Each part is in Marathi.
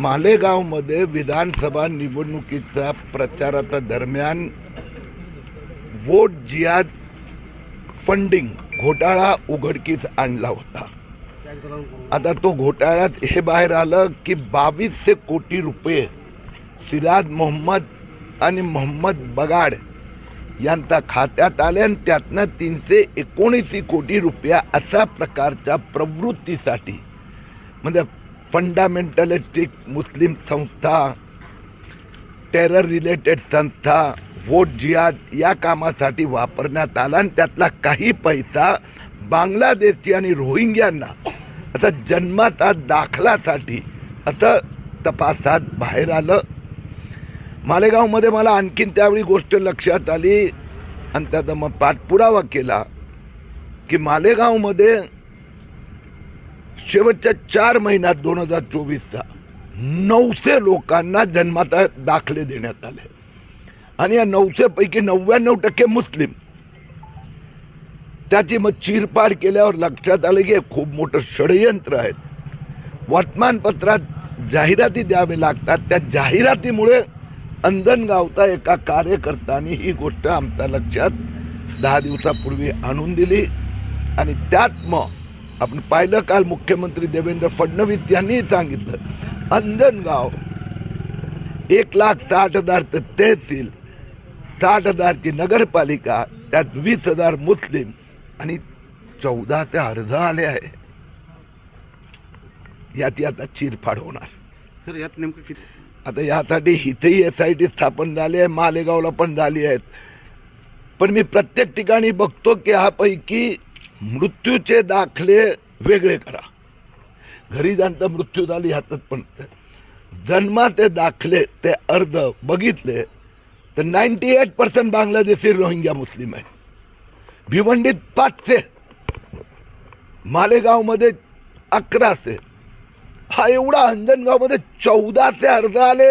मालेगावमध्ये विधानसभा निवडणुकीचा प्रचाराच्या दरम्यान वोट जियाद फंडिंग घोटाळा उघडकीस आणला होता. आता तो घोटाळ्यात हे बाहेर आलं की बावीसशे कोटी रुपये सिराज मोहम्मद आणि मोहम्मद बगाड यांच्या खात्यात आले आणि त्यातनं तीनशे एकोणीस कोटी रुपया अशा प्रकारच्या प्रवृत्तीसाठी म्हणजे फंडामेंटलिस्टिक मुस्लिम संस्था टेरर रिलेटेड संस्था वोट जिहाद या कामासाठी वापरण्यात आला आणि त्यातला काही पैसा बांगलादेशी आणि रोहिंग्यांना आता जन्माचा दाखलासाठी असं तपासात बाहेर आलं. मालेगावमध्ये मला आणखीन त्यावेळी गोष्ट लक्षात आली आणि त्याचा मग पाठपुरावा केला की मालेगावमध्ये शेवटच्या चार महिन्यात दोन हजार चोवीसचा नऊशे लोकांना जन्माता दाखले देण्यात आले. आणि या नऊशेपैकी नव्याण्णव टक्के मुस्लिम. त्याची मग चिरपाड केल्यावर लक्षात आलं की हे खूप मोठं षडयंत्र आहे. वर्तमानपत्रात जाहिराती द्यावे लागतात. त्या जाहिरातीमुळे अंजनगावचा एका कार्यकर्त्याने ही गोष्ट आमच्या लक्षात दहा दिवसापूर्वी आणून दिली. आणि त्यात मग आपण पाहिलं काल मुख्यमंत्री देवेंद्र फडणवीस यांनी सांगितलं अंजनगाव एक लाख साठ हजार ते तहसील साठ हजारची नगरपालिका त्यात वीस हजार मुस्लिम आणि चौदा ते अर्ध आले आहे. याची आता चिरफाड होणार. सर यात नेमकं किती? आता यासाठी इथेही एस आय टी स्थापन झाली आहे मालेगावला पण झाली आहेत. पण मी प्रत्येक ठिकाणी बघतो की ह्यापैकी मृत्यूचे दाखले वेगळे करा. घरी जाणता मृत्यू झाली ह्यातच पण जन्माचे दाखले ते अर्ध बघितले तर ninety eight percent Bangladeshi Rohingya मुस्लिम आहे भिवंडीत पाचशे मालेगावमध्ये अकराशे हा एवढा अंजनगावमध्ये चौदाचे अर्ज आले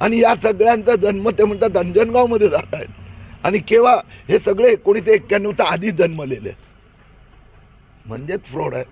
आणि या सगळ्यांचा जन्म ते म्हणतात अंजनगावमध्ये जात आहेत आणि केव्हा हे सगळे एकोणीसशे एक्क्याण्णवचा आधी जन्मलेले आहेत. म्हणजेच फ्रॉड आहे.